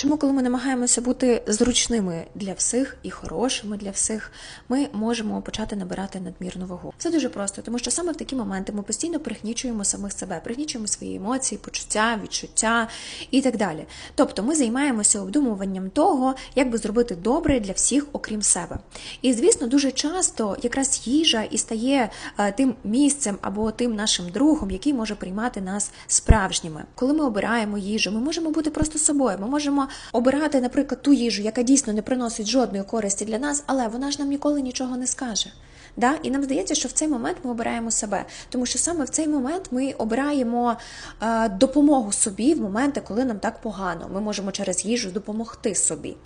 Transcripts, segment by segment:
Чому, коли ми намагаємося бути зручними для всіх і хорошими для всіх, ми можемо почати набирати надмірну вагу? Все дуже просто, тому що саме в такі моменти ми постійно пригнічуємо самих себе, пригнічуємо свої емоції, почуття, відчуття і так далі. Тобто ми займаємося обдумуванням того, як би зробити добре для всіх, окрім себе. І звісно, дуже часто якраз їжа і стає е, тим місцем або тим нашим другом, який може приймати нас справжніми. Коли ми обираємо їжу, ми можемо бути просто собою. Ми можемо обирати, наприклад, ту їжу, яка дійсно не приносить жодної користі для нас, але вона ж нам ніколи нічого не скаже. Да? І нам здається, що в цей момент ми обираємо себе, тому що саме в цей момент ми обираємо е, допомогу собі в моменти, коли нам так погано. Ми можемо через їжу допомогти собі.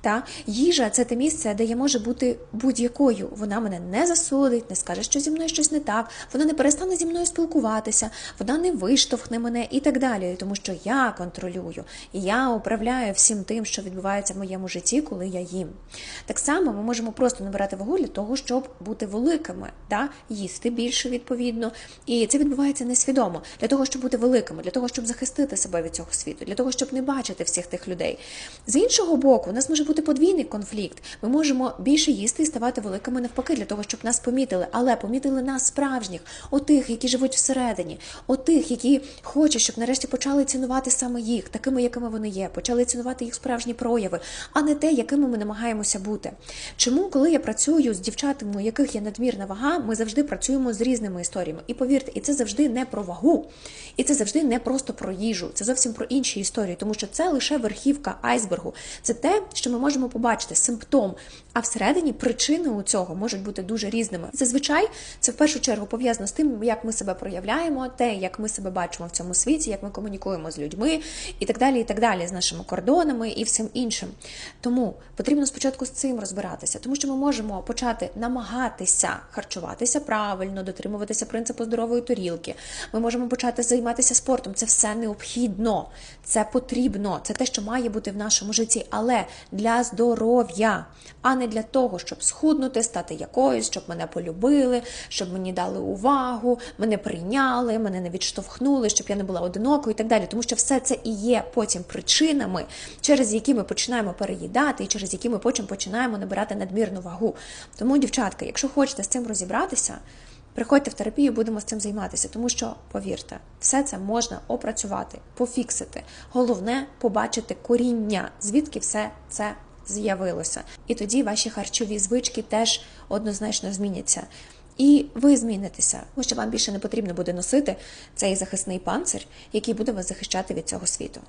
Та? Їжа це те місце, де я можу бути будь-якою. Вона мене не засудить, не скаже, що зі мною щось не так, вона не перестане зі мною спілкуватися, вона не виштовхне мене і так далі, тому що я контролюю, я управляю всім тим, що відбувається в моєму житті, коли я їм. Так само ми можемо просто набирати вагу для того, щоб бути великими, да? їсти більше відповідно. І це відбувається несвідомо для того, щоб бути великими, для того, щоб захистити себе від цього світу, для того, щоб не бачити всіх тих людей. З іншого боку, у нас може бути подвійний конфлікт. Ми можемо більше їсти і ставати великими навпаки, для того, щоб нас помітили, але помітили нас справжніх, отих, які живуть всередині, отих, які хочуть, щоб нарешті почали цінувати саме їх, такими, якими вони є, почали цінувати їх справжні прояви, а не те, якими ми намагаємося бути. Чому, коли я працюю з дівчатами, яких є надмірна вага, ми завжди працюємо з різними історіями. І повірте, і це завжди не про вагу, і це завжди не просто про їжу, це зовсім про інші історії, тому що це лише верхівка айсбергу. Це те, що ми можемо побачити, симптом. А всередині причини у цього можуть бути дуже різними. Зазвичай це в першу чергу пов'язано з тим, як ми себе проявляємо, те, як ми себе бачимо в цьому світі, як ми комунікуємо з людьми і так далі, і так далі, з нашими кордонами і всім іншим. Тому потрібно спочатку з цим розбиратися, тому що ми можемо почати намагатися харчуватися правильно, дотримуватися принципу здорової тарілки. Ми можемо почати займатися спортом. Це все необхідно, це потрібно, це те, що має бути в нашому житті, але для здоров'я, а не для того, щоб схуднути, стати якоюсь, щоб мене полюбили, щоб мені дали увагу, мене прийняли, мене не відштовхнули, щоб я не була одинокою і так далі. Тому що все це і є потім причинами, через які ми починаємо переїдати, і через які ми потім починаємо набирати надмірну вагу. Тому, дівчатка, якщо хочете з цим розібратися. Приходьте в терапію, будемо з цим займатися, тому що, повірте, все це можна опрацювати, пофіксити. Головне побачити коріння, звідки все це з'явилося. І тоді ваші харчові звички теж однозначно зміняться. І ви змінитеся, тому що вам більше не потрібно буде носити цей захисний панцир, який буде вас захищати від цього світу.